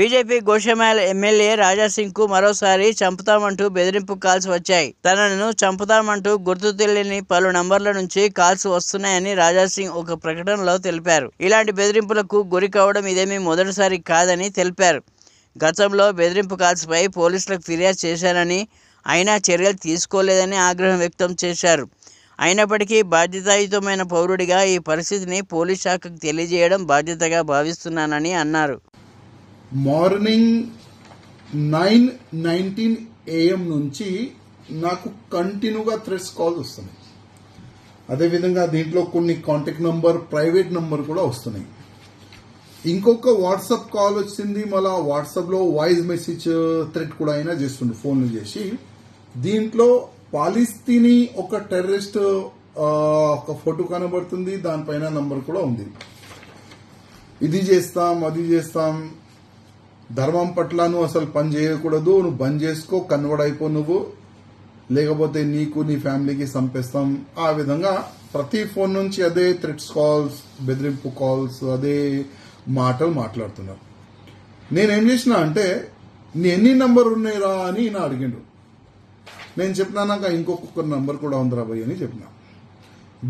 BJP ఘోషమాల MLA రాజాసింగ్కు మరోసారి చంపుతామంటూ బెదిరింపు calls వచ్చాయి. తనను చంపుతామంటూ గుర్తు తెలియని పలు నంబర్ల నుంచి కాల్స్ వస్తున్నాయని రాజాసింగ్ ఒక ప్రకటనలో తెలిపారు. ఇలాంటి బెదిరింపులకు గురి కావడం ఇదేమీ మొదటిసారి కాదని తెలిపారు. గతంలో బెదిరింపు కాల్స్ పై పోలీసులకు ఫిర్యాదు చేశారని అయినా చర్యలు తీసుకోలేదని ఆగ్రహం వ్యక్తం చేశారు. అయినప్పటికీ బాధ్యతాయుతమైన పౌరుడిగా ఈ పరిస్థితిని పోలీస్ శాఖకు తెలియజేయడం బాధ్యతగా భావిస్తున్నానని అన్నారు. మార్నింగ్ నైన్ నైన్టీన్ ఏఎం నుంచి నాకు కంటిన్యూగా థ్రెడ్స్ కాల్స్ వస్తున్నాయి. అదేవిధంగా దీంట్లో కొన్ని కాంటాక్ట్ నంబర్ ప్రైవేట్ నంబర్ కూడా వస్తున్నాయి. ఇంకొక వాట్సాప్ కాల్ వచ్చింది. మళ్ళా వాట్సాప్లో వాయిస్ మెసేజ్ థ్రెడ్ కూడా అయినా చేస్తుండే ఫోన్లు చేసి. దీంట్లో పాలిస్తీనీ ఒక టెర్రరిస్ట్ ఒక ఫోటో కనబడుతుంది. దానిపైన నంబర్ కూడా ఉంది. ఇది చేస్తాం అది చేస్తాం. ధర్మం పట్ల నువ్వు అసలు పని చేయకూడదు నువ్వు బంద్ చేసుకో కన్వర్ట్ అయిపో నువ్వు. లేకపోతే నీకు నీ ఫ్యామిలీకి చంపేస్తాం ఆ విధంగా ప్రతి ఫోన్ నుంచి అదే థ్రెట్స్ కాల్స్ బెదిరింపు కాల్స్ అదే మాటలు మాట్లాడుతున్నారు. నేనేం చేసిన అంటే నీ ఎన్ని నంబర్ ఉన్నాయిరా అని నా అడిగిండు. నేను చెప్పినాక ఇంకొక నంబర్ కూడా ఉందిరా భయ్ అని చెప్పిన.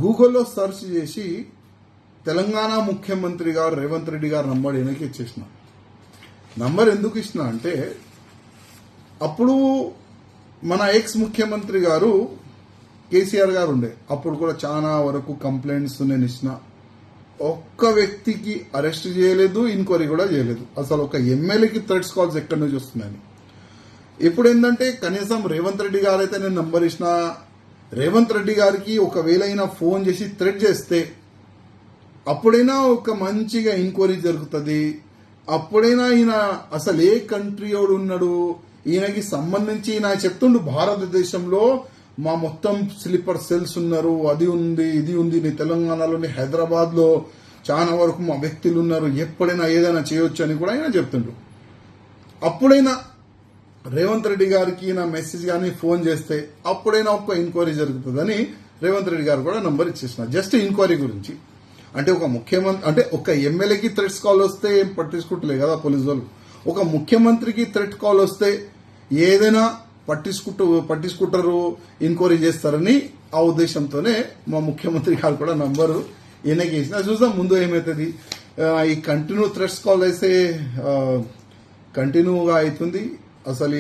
గూగుల్లో సెర్చ్ చేసి తెలంగాణ ముఖ్యమంత్రి గారు రేవంత్ రెడ్డి గారు నంబర్ ఈయనకి ఇచ్చేసిన నంబర్ ఎందుకు ఇచ్చిన అంటే అప్పుడు మన ఎక్స్ ముఖ్యమంత్రి గారు కేసీఆర్ గారు ఉండే. అప్పుడు కూడా చాలా వరకు కంప్లైంట్స్ నేను ఇచ్చిన. ఒక్క వ్యక్తికి అరెస్ట్ చేయలేదు ఇంక్వైరీ కూడా చేయలేదు. అసలు ఒక ఎమ్మెల్యేకి థ్రెడ్స్ కాల్స్ ఎక్కడి నుంచి వస్తున్నాయని. ఇప్పుడు ఏంటంటే కనీసం రేవంత్ రెడ్డి గారు అయితే నేను నంబర్ ఇచ్చిన రేవంత్ రెడ్డి గారికి ఒకవేళ అయినా ఫోన్ చేసి థ్రెడ్ చేస్తే అప్పుడైనా ఒక మంచిగా ఎంక్వైరీ జరుగుతుంది. అప్పుడైనా ఈయన అసలు ఏ కంట్రీ వాడు ఉన్నాడు? ఈయనకి సంబంధించి ఈయన చెప్తుండు భారతదేశంలో మా మొత్తం స్లీపర్ సెల్స్ ఉన్నారు అది ఉంది ఇది ఉంది నీ తెలంగాణలోని హైదరాబాద్లో చాలా వరకు మా వ్యక్తులు ఉన్నారు ఎప్పుడైనా ఏదైనా చేయొచ్చు అని కూడా ఆయన చెప్తుండ్రు అప్పుడైనా రేవంత్ రెడ్డి గారికి నా మెసేజ్ కానీ ఫోన్ చేస్తే అప్పుడైనా ఒక్క ఎంక్వైరీ జరుగుతుందని రేవంత్ రెడ్డి గారు కూడా నంబర్ ఇచ్చేసిన జస్ట్ ఎంక్వైరీ గురించి. అంటే ఒక ముఖ్యమంత్రి అంటే ఒక ఎమ్మెల్యేకి థ్రెట్స్ కాల్ వస్తే ఏం పట్టించుకుంటలే కదా పోలీసు వాళ్ళు ఒక ముఖ్యమంత్రికి థ్రెట్ కాల్ వస్తే ఏదైనా పట్టించుకుంటూ పట్టించుకుంటారు ఎంక్వైరీ చేస్తారని ఆ ఉద్దేశంతోనే మా ముఖ్యమంత్రి గారు కూడా నంబరు ఈయనకి ఇచ్చిన. చూద్దాం ముందు ఏమవుతుంది ఈ కంటిన్యూ థ్రెట్స్ కాల్ అయితే కంటిన్యూగా అవుతుంది. అసలు ఈ